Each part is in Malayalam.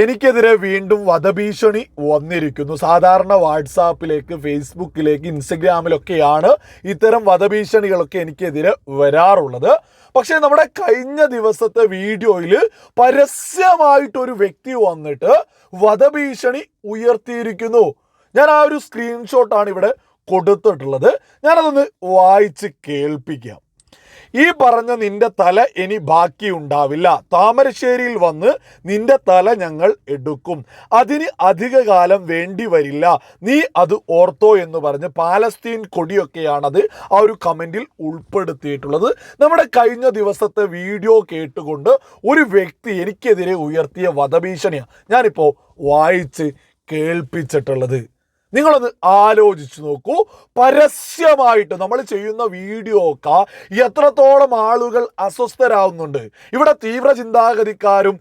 എനിക്കെതിരെ വീണ്ടും വധഭീഷണി വന്നിരിക്കുന്നു. സാധാരണ വാട്സാപ്പിലേക്ക് ഫേസ്ബുക്കിലേക്ക് ഇൻസ്റ്റഗ്രാമിലൊക്കെയാണ് ഇത്തരം വധഭീഷണികളൊക്കെ എനിക്കെതിരെ വരാറുള്ളത്. പക്ഷേ നമ്മുടെ കഴിഞ്ഞ ദിവസത്തെ വീഡിയോയിൽ പരസ്യമായിട്ടൊരു വ്യക്തി വന്നിട്ട് വധഭീഷണി ഉയർത്തിയിരിക്കുന്നു. ഞാൻ ആ ഒരു സ്ക്രീൻഷോട്ടാണ് ഇവിടെ കൊടുത്തിട്ടുള്ളത്. ഞാനതൊന്ന് വായിച്ച് കേൾപ്പിക്കാം. ഈ പറഞ്ഞ നിന്റെ തല ഇനി ബാക്കി ഉണ്ടാവില്ല. താമരശ്ശേരിയിൽ വന്ന് നിന്റെ തല ഞങ്ങൾ എടുക്കും. അതിന് അധിക കാലം വേണ്ടി വരില്ല. നീ അത് ഓർത്തോ എന്ന് പറഞ്ഞ് പാലസ്തീൻ കൊടിയൊക്കെയാണത് ആ ഒരു കമന്റിൽ ഉൾപ്പെടുത്തിയിട്ടുള്ളത്. നമ്മുടെ കഴിഞ്ഞ ദിവസത്തെ വീഡിയോ കേട്ടുകൊണ്ട് ഒരു വ്യക്തി എനിക്കെതിരെ ഉയർത്തിയ വധഭീഷണിയാണ് ഞാനിപ്പോൾ വായിച്ച് കേൾപ്പിച്ചിട്ടുള്ളത്. നിങ്ങളൊന്ന് ആലോചിച്ച് നോക്കൂ. പരസ്യമായിട്ട് നമ്മൾ ചെയ്യുന്ന വീഡിയോ ഒക്കെ എത്രത്തോളം ആളുകൾ അസ്വസ്ഥരാകുന്നുണ്ട് ഇവിടെ തീവ്ര ചിന്താഗതിക്കാരും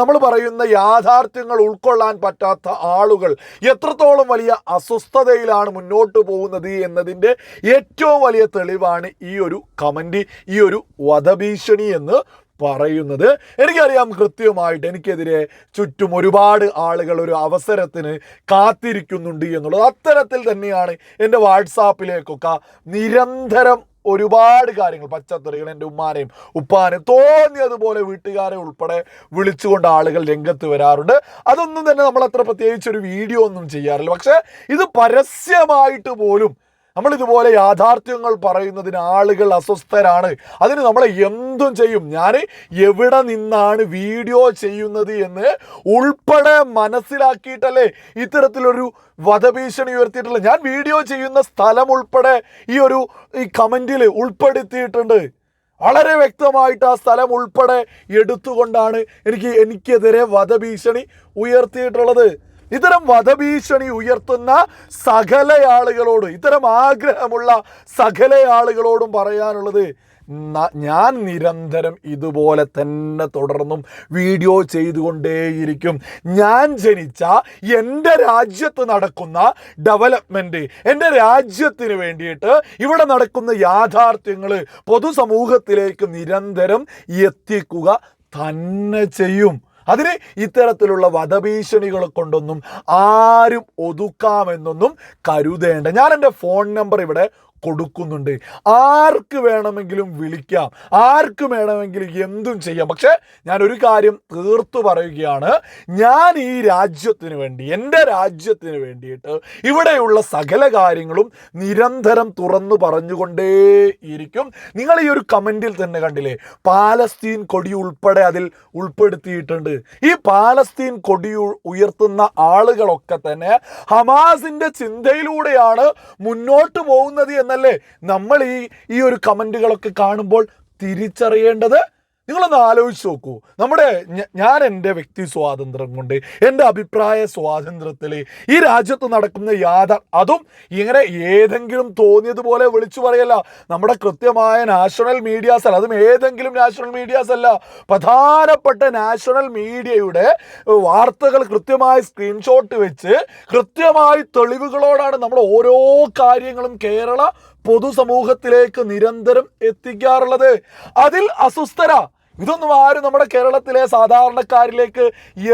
നമ്മൾ പറയുന്ന യാഥാർത്ഥ്യങ്ങൾ ഉൾക്കൊള്ളാൻ പറ്റാത്ത ആളുകൾ എത്രത്തോളം വലിയ അസ്വസ്ഥതയിലാണ് മുന്നോട്ട് പോകുന്നത് എന്നതിന്റെ ഏറ്റവും വലിയ തെളിവാണ് ഈ ഒരു കമന്റ് ഈ ഒരു വധഭീഷണി എന്ന് പറയുന്നത്. എനിക്കറിയാം കൃത്യമായിട്ട് എനിക്കെതിരെ ചുറ്റും ഒരുപാട് ആളുകൾ ഒരു അവസരത്തിന് കാത്തിരിക്കുന്നുണ്ട് എന്നുള്ളത്. അത്തരത്തിൽ തന്നെയാണ് എന്റെ വാട്സാപ്പിലേക്കൊക്കെ നിരന്തരം ഒരുപാട് കാര്യങ്ങൾ പച്ചത്തറികൾ എന്റെ ഉമ്മാനെയും ഉപ്പാനെയും തോന്നിയതുപോലെ വീട്ടുകാരെ ഉൾപ്പെടെ വിളിച്ചുകൊണ്ട് ആളുകൾ രംഗത്ത് വരാറുണ്ട്. അതൊന്നും തന്നെ നമ്മൾ അത്ര പ്രത്യേകിച്ച് ഒരു വീഡിയോ ഒന്നും ചെയ്യാറില്ല. പക്ഷേ ഇത് പരസ്യമായിട്ട് പോലും നമ്മൾ ഇതുപോലെ യാഥാർത്ഥ്യങ്ങൾ പറയുന്നതിന് ആളുകൾ അസ്വസ്ഥരാണ്. അതിന് നമ്മൾ എന്തും ചെയ്യും. ഞാൻ എവിടെ നിന്നാണ് വീഡിയോ ചെയ്യുന്നത് എന്ന് ഉൾപ്പെടെ മനസ്സിലാക്കിയിട്ടല്ലേ ഇത്തരത്തിലൊരു വധഭീഷണി ഉയർത്തിയിട്ടുള്ളത്. ഞാൻ വീഡിയോ ചെയ്യുന്ന സ്ഥലം ഉൾപ്പെടെ ഈ ഒരു ഈ കമന്റിൽ ഉൾപ്പെടുത്തിയിട്ടുണ്ട്. വളരെ വ്യക്തമായിട്ട് ആ സ്ഥലം ഉൾപ്പെടെ എടുത്തുകൊണ്ടാണ് എനിക്ക് എനിക്കെതിരെ വധഭീഷണി ഉയർത്തിയിട്ടുള്ളത്. ഇത്തരം വധഭീഷണി ഉയർത്തുന്ന സകല ആളുകളോടും ഇത്തരം ആഗ്രഹമുള്ള സകല ആളുകളോടും പറയാനുള്ളത് ഞാൻ നിരന്തരം ഇതുപോലെ തന്നെ തുടർന്നും വീഡിയോ ചെയ്തുകൊണ്ടേയിരിക്കും. ഞാൻ ജനിച്ച എന്റെ രാജ്യത്ത് നടക്കുന്ന ഡെവലപ്മെന്റ് എന്റെ രാജ്യത്തിന് വേണ്ടിയിട്ട് ഇവിടെ നടക്കുന്ന യാഥാർത്ഥ്യങ്ങൾ പൊതുസമൂഹത്തിലേക്ക് നിരന്തരം എത്തിക്കുക തന്നെ ചെയ്യും. അതിന് ഇത്തരത്തിലുള്ള വധഭീഷണികൾ കൊണ്ടൊന്നും ആരും ഒതുക്കാമെന്നൊന്നും കരുതേണ്ട. ഞാൻ എന്റെ ഫോൺ നമ്പർ ഇവിടെ കൊടുക്കുന്നുണ്ട്. ആർക്ക് വേണമെങ്കിലും വിളിക്കാം. ആർക്ക് വേണമെങ്കിലും എന്തും ചെയ്യാം. പക്ഷേ ഞാൻ ഒരു കാര്യം തീർത്തു പറയുകയാണ്. ഞാൻ ഈ രാജ്യത്തിന് വേണ്ടി എന്റെ രാജ്യത്തിന് വേണ്ടിയിട്ട് ഇവിടെയുള്ള സകല കാര്യങ്ങളും നിരന്തരം തുറന്നു പറഞ്ഞുകൊണ്ടേ ഇരിക്കും. നിങ്ങൾ ഈ ഒരു കമന്റിൽ തന്നെ കണ്ടില്ലേ? പാലസ്തീൻ കൊടി ഉൾപ്പെടെ അതിൽ ഉൾപ്പെടുത്തിയിട്ടുണ്ട്. ഈ പാലസ്തീൻ കൊടി ഉയർത്തുന്ന ആളുകളൊക്കെ തന്നെ ഹമാസിന്റെ ചിന്തയിലൂടെയാണ് മുന്നോട്ട് പോകുന്നത് എന്നല്ലേ നമ്മൾ ഈ ഈ ഒരു കമന്റുകളൊക്കെ കാണുമ്പോൾ തിരിച്ചറിയേണ്ടത് നിങ്ങളൊന്ന് ആലോചിച്ച് നോക്കൂ. നമ്മുടെ ഞാൻ എന്റെ വ്യക്തി സ്വാതന്ത്ര്യം കൊണ്ട് എന്റെ അഭിപ്രായ സ്വാതന്ത്ര്യത്തിൽ ഈ രാജ്യത്ത് നടക്കുന്ന യാഥ അതും ഇങ്ങനെ ഏതെങ്കിലും തോന്നിയതുപോലെ വിളിച്ചു പറയല്ല. നമ്മുടെ കൃത്യമായ നാഷണൽ മീഡിയാസ് അല്ല അതും ഏതെങ്കിലും നാഷണൽ മീഡിയാസ് അല്ല. പ്രധാനപ്പെട്ട നാഷണൽ മീഡിയയുടെ വാർത്തകൾ കൃത്യമായി സ്ക്രീൻഷോട്ട് വെച്ച് കൃത്യമായി തെളിവുകളോടാണ് നമ്മൾ ഓരോ കാര്യങ്ങളും കേരള പൊതുസമൂഹത്തിലേക്ക് നിരന്തരം എത്തിക്കാറുള്ളത്. അതിൽ അസ്വസ്ഥര. ഇതൊന്നും ആരും നമ്മുടെ കേരളത്തിലെ സാധാരണക്കാരിലേക്ക്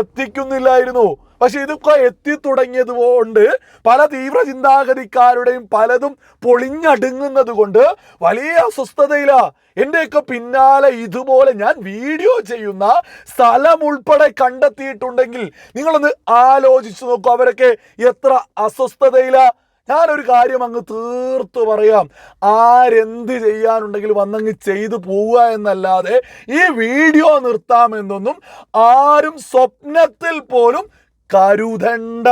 എത്തിക്കുന്നില്ലായിരുന്നു. പക്ഷെ ഇതൊക്കെ എത്തി തുടങ്ങിയത് കൊണ്ട് പല തീവ്ര ചിന്താഗതിക്കാരുടെയും പലതും പൊളിഞ്ഞടുങ്ങുന്നത് കൊണ്ട് വലിയ അസ്വസ്ഥതയിലാ. എന്റെയൊക്കെ പിന്നാലെ ഇതുപോലെ ഞാൻ വീഡിയോ ചെയ്യുന്ന സ്ഥലം ഉൾപ്പെടെ കണ്ടെത്തിയിട്ടുണ്ടെങ്കിൽ നിങ്ങളൊന്ന് ആലോചിച്ചു നോക്കൂ അവരൊക്കെ എത്ര അസ്വസ്ഥതയിലാ. ഞാനൊരു കാര്യം അങ്ങ് തീർത്തു പറയാം. ആരെന്ത് ചെയ്യാനുണ്ടെങ്കിലും വന്നങ്ങ് ചെയ്തു പോവുക എന്നല്ലാതെ ഈ വീഡിയോ നിർത്താമെന്നൊന്നും ആരും സ്വപ്നത്തിൽ പോലും കരുതണ്ട.